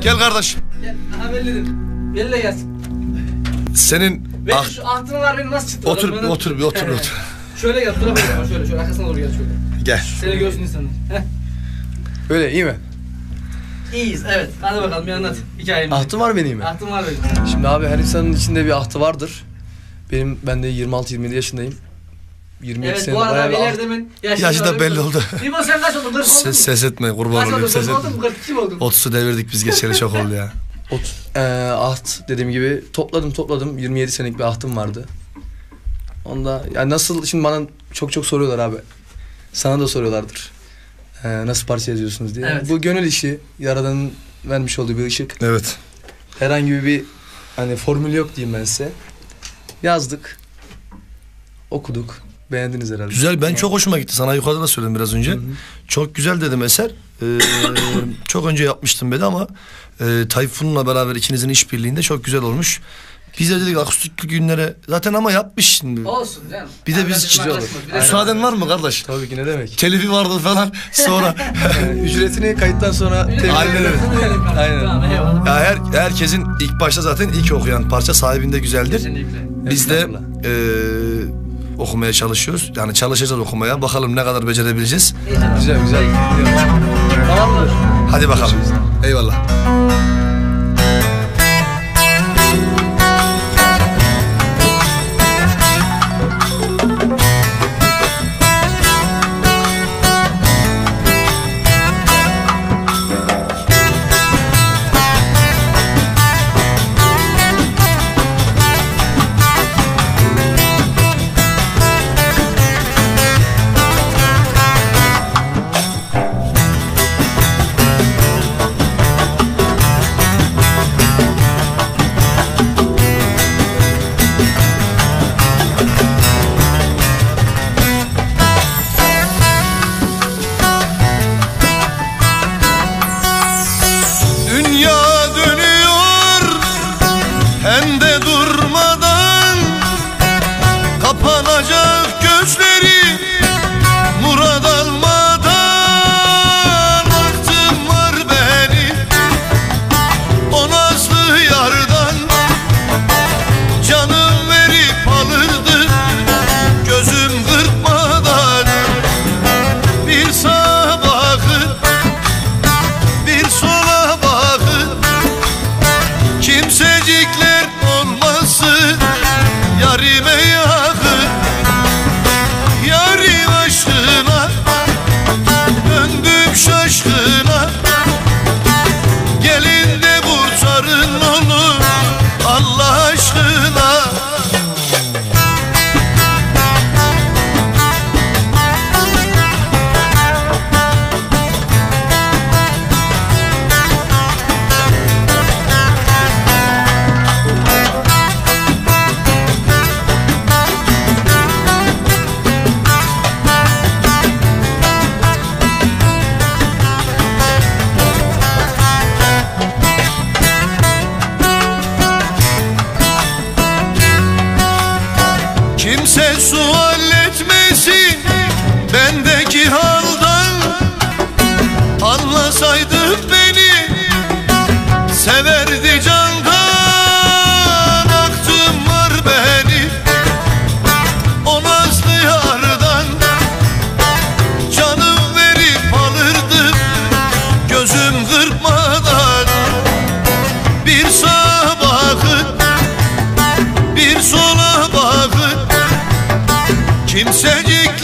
Gel kardeş. Gel. Belli de gelsin. Senin Ben ah, şu ahtım var benim nasıl çıktı? otur bir ben- otur bir otur bir otur. Şöyle gel. Dur bakayım. Şöyle şöyle. Arkasına doğru gel şöyle. Gel. Seni görsün insanlar. Heh. Öyle iyi mi? İyiyiz evet. Hadi bakalım bir anlat hikayemizi. Ahtım var benim mi? Ahtım var benim. Şimdi abi her insanın içinde bir ahtı vardır. Benim ben de 26-27 yaşındayım. 27 Evet senedir bu arada bayağı bir beyler aht- demin Yaşı da belli oldu. İbo sen kaç oldun? 40 oldun Ses, mu? ses etme kurban Kaç olayım ses 40 oldun etme. mu? 42 mi oldun? 30'u devirdik biz geçeli çok oldu ya. Ot, eee, aht dediğim gibi topladım topladım 27 senelik bir ahtım vardı. Onda yani nasıl şimdi bana çok çok soruyorlar abi. Sana da soruyorlardır. Eee, nasıl parça yazıyorsunuz diye. Evet. Bu gönül işi yaradanın vermiş olduğu bir ışık. Evet. Herhangi bir hani formül yok diyeyim ben size. Yazdık. Okuduk. Beğendiniz herhalde. Güzel ben çok hoşuma gitti. Sana yukarıda da söyledim biraz önce. Çok güzel dedim eser. Ee, çok önce yapmıştım dedi ama e, Tayfun'la beraber ikinizin işbirliğinde çok güzel olmuş. Biz de dedik akustik günlere zaten ama yapmış şimdi. Olsun canım. Bir de biz de- Müsaaden var mı kardeş? Tabii ki ne demek. Telifi vardı falan sonra. Yani ücretini kayıttan sonra temin Aynen öyle. Aynen. Tamam ya her herkesin ilk başta zaten ilk okuyan parça sahibinde güzeldir. Kesinlikle. Biz de Estağfurullah. Okumaya çalışıyoruz. Yani çalışacağız okumaya. Bakalım ne kadar becerebileceğiz. Güzel güzel. Tamam mıdır? Hadi bakalım. Eyvallah. Kimse sual etmesin bendeki haldan. Anlasaydı beni severdi Kimsecik